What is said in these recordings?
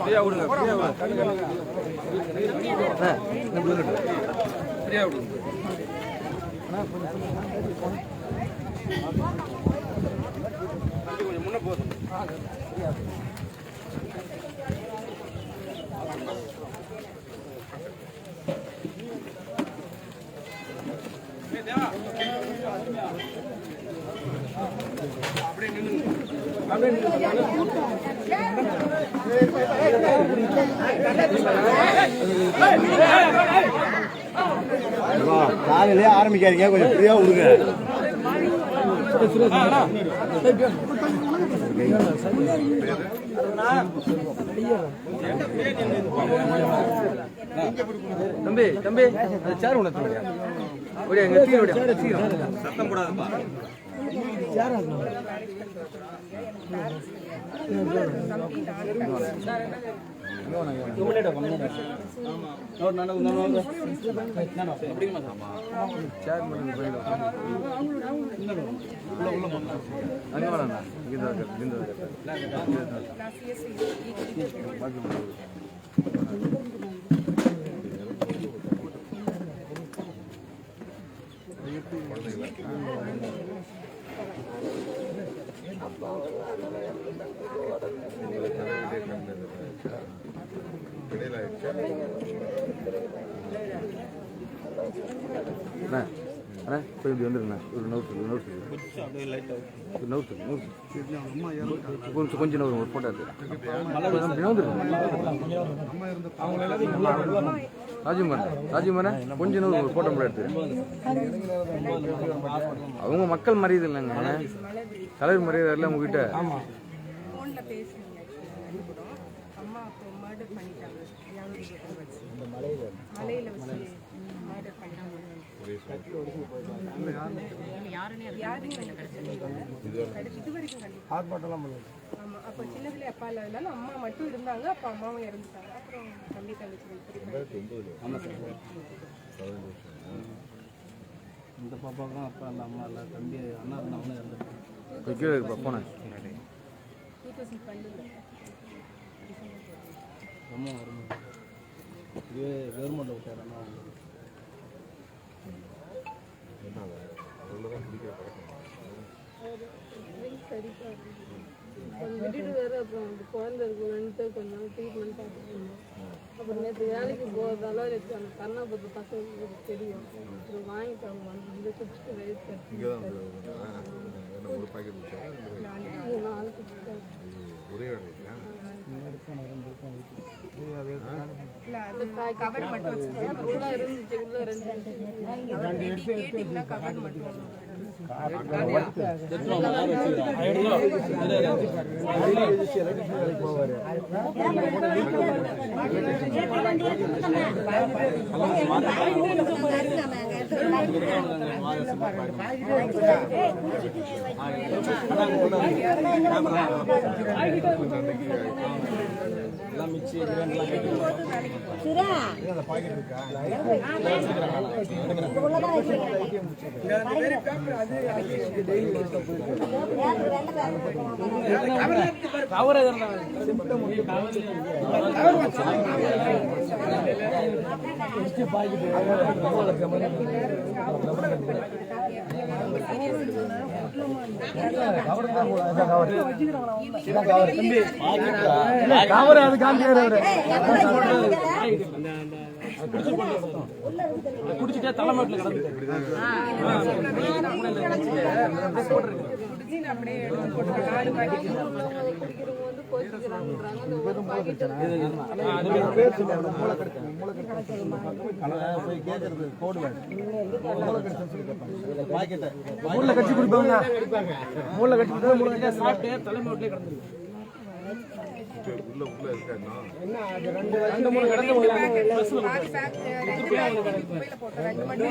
ஃப்ரீயா விடுங்க ஃப்ரீயா விடுங்க ஃப்ரீயா விடுங்க முன்ன போதும். அப்படியே நின்று அப்படியே நின்று காலையிலே ஆரம்பிக்காதீங்க. கொஞ்சம் ஃப்ரீயா விடுங்க. தம்பி தம்பி. அது சேர் உணர்த்து முடியா ஒடியா எங்க ஒடியா சீரம் சத்தம் போடாதப்பா. சேர் அங்க வேணாண்ணா இங்க தான் இருக்கு இந்த இருக்கு அண்ணா அண்ணா போய் இப்படி வந்துருண்ணா ஒரு நவுத்து நவுத்து ஒரு நவுத்து நவுத்து கொஞ்சம் நவுறு ஒரு ஃபோட்டோ எடுத்து ராஜீவ்மன் ராஜீவ்மன் கொஞ்சம் நூறு ஒரு ஃபோட்டோ மட்டும் எடுத்து அவங்க மக்கள் மரியாதை இல்லைங்க தலைவர் மரியாதை இல்லை உங்ககிட்ட. மர்டர் பண்ணிட்டாங்க யாரும் மலையில் வச்சு பண்ணிட்டாங்க யாருன்னு இது வரைக்கும் கண்டிப்பா ஆமா அப்போ சின்னதுல அப்பா இல்லாதனால அம்மா மட்டும் இருந்தாங்க அப்போ அம்மாவும் இறந்துட்டாங்க அப்புறம் தம்பி தங்கச்சி இந்த பாப்பாவுக்கும் அப்பா இல்லை அம்மா இல்லை தம்பி அண்ணா இருந்தாலும் இறந்துட்டாங்க போனேன் டூ தௌசண்ட் ரொம்ப வறுமை இதுவே கவர்மெண்ட்டில் விட்டார் அண்ணா அவங்க விட்டுட்டு வேற அப்புறம் குழந்தை இருக்குன்னு கொஞ்ச நாள் ட்ரீட்மெண்ட் பார்த்துட்டு இருந்தோம். அப்புறம் நேற்று வேலைக்கு போகிறதால நேற்று அந்த கண்ணாபுரத்து பசங்களுக்கு தெரியும். அப்புறம் வாங்கிட்டு அவங்க வந்து இதை குடிச்சிட்டு வெளியே ஒரு குடிச்சிட்டு கவர் மட்டும் வச்சுருக்கேன் உள்ள இருந்துச்சு உள்ள ரெண்டு கேட்டிங்கன்னா கவர் மட்டும் எல்லாம் மிக்சி கிரைண்டர்லாம் கவர் கவர் அது காமிக்கிறாரு குடிச்சிட்டே தலைமாட்டில் காட்டி மூளை கட்சி கொடுப்பாங்க மூளை கட்சி சாப்பிட்டு தலைமாட்டிலே கிடந்து இப்போ உள்ள உள்ள இருக்கா இன்னும் பாதி பேக் ரெண்டு பேக் குப்பையில போட்டோம் ரெண்டு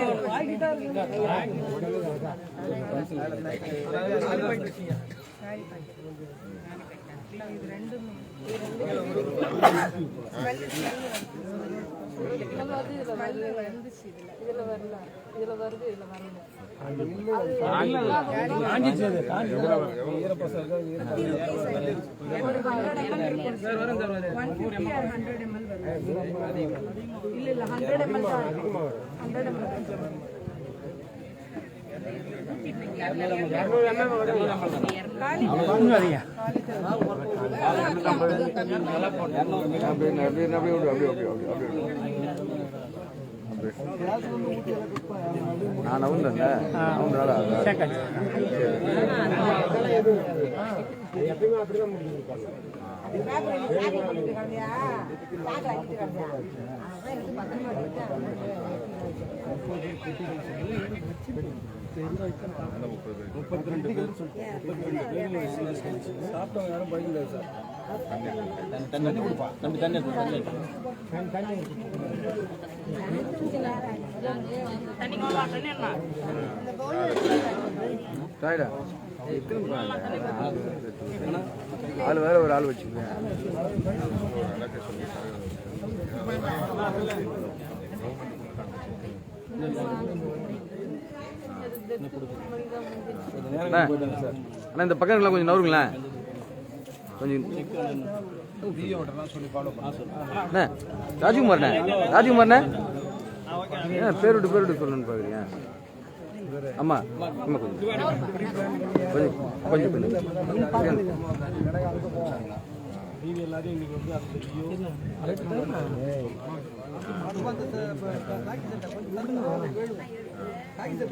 மட்டும் எடுத்து வச்சிருக்கேன். காலி பாக்கெட். இல்ல, இது ரெண்டும் ஸ்மெல் ஸ்மெல் வந்துச்சு இதுல இதுல வரல இதுல வருது இதுல வரல ஃபிஃப்டி ஆர் ஹண்ட்ரட் எம்எல் இல்ல இல்ல ஹண்ட்ரட் எம்எல் நான் ஹண்ட்ரட் எம்எல் அப்படியே அப்படியே அப்படியே அப்படியே அப்படியே நான் சாப்பிட்டவங்க யாரும் சார் தண்ணி கொடுப்பா தம்பி தண்ணி தண்ணி ஆள் வேற ஒரு ஆள் வச்சுக்குவேன் you. அண்ணா, இந்த பக்கம் கொஞ்சம் நவருங்களேன். கொஞ்சம் அண்ணா ராஜ்குமார்ண்ணே ராஜ்குமார்ண்ணே. ஏன் பேர் விட்டு பேர் விட்டு சொல்லணும்னு பார்க்குறீங்க ஆமா ஆமா கொஞ்சம். கொஞ்சம் கொஞ்சம் கொஞ்சம். எல்லாரையும் இன்னைக்கு வந்து அது தெரியும்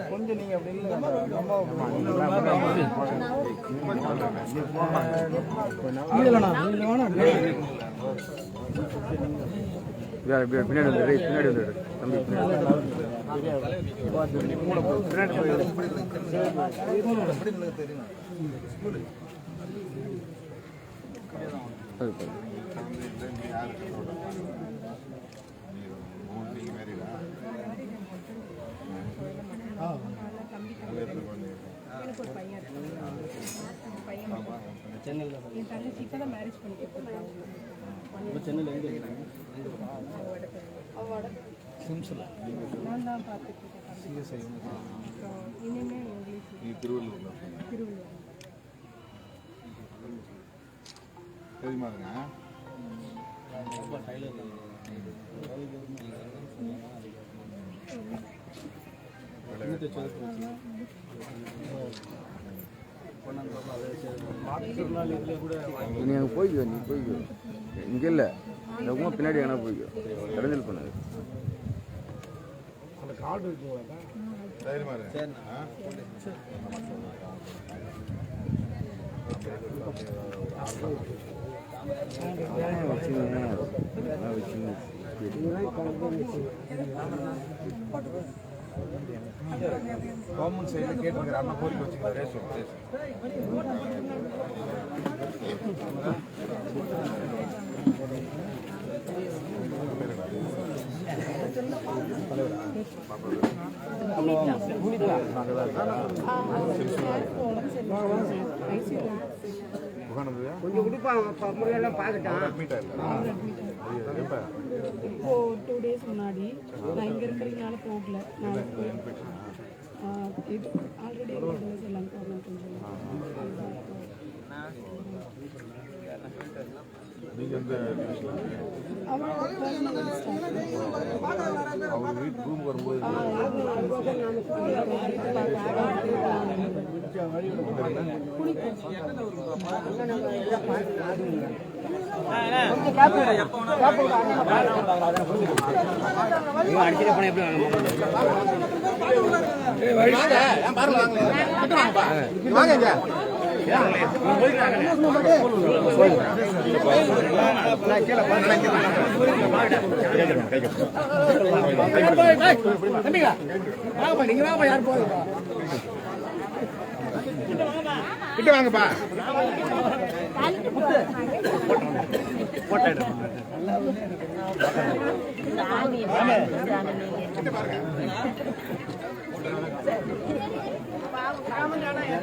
கொஞ்சம் நீங்க பின்னாடி வந்து பின்னாடி வந்து தம்பி பின்னாடி பின்னாடி எனக்கு ஒரு பையன் இருக்கான். பையன் என் தங்கச்சி இப்போ தான் மேரேஜ் பண்ணி கொடுத்துருக்காங்க சென்னையில் எங்கே இருக்கிறாங்க நான் தான் பார்த்துட்டு இனிமே இங்கிலீஷ். திருவள்ளுவர் தெரியுமாங்க நீ அங்கே போய்க்கோ நீ போய்க்கோ. இங்கே இல்லை. ரொம்ப பின்னாடி எங்கன்னா போய்க்கோ. இடைஞ்சல் பண்ணாது. கார்டு இருக்குங்களா தைரியமா இரு. வச்சுங்க வச்சுங்க கவர்மெண்ட் சைடில் கேட்டுருக்கிற அந்த கோரிக்கை வச்சுக்கிறேன் ரேஷன் கொஞ்சம் கொடுப்பாங்க முறையெல்லாம் பார்த்துட்டான் இப்போ டூ டேஸ் முன்னாடி நான் இங்க இருக்கிறதுனால போகல. நான் இது ஆல்ரெடி எல்லாம் கொஞ்சம் நீங்கள் வந்து அவர் வீட்டு ரூம் வரும்போது அடிச்சுட்டு போனா எப்படி வாங்க கிட்ட வாங்கப்பா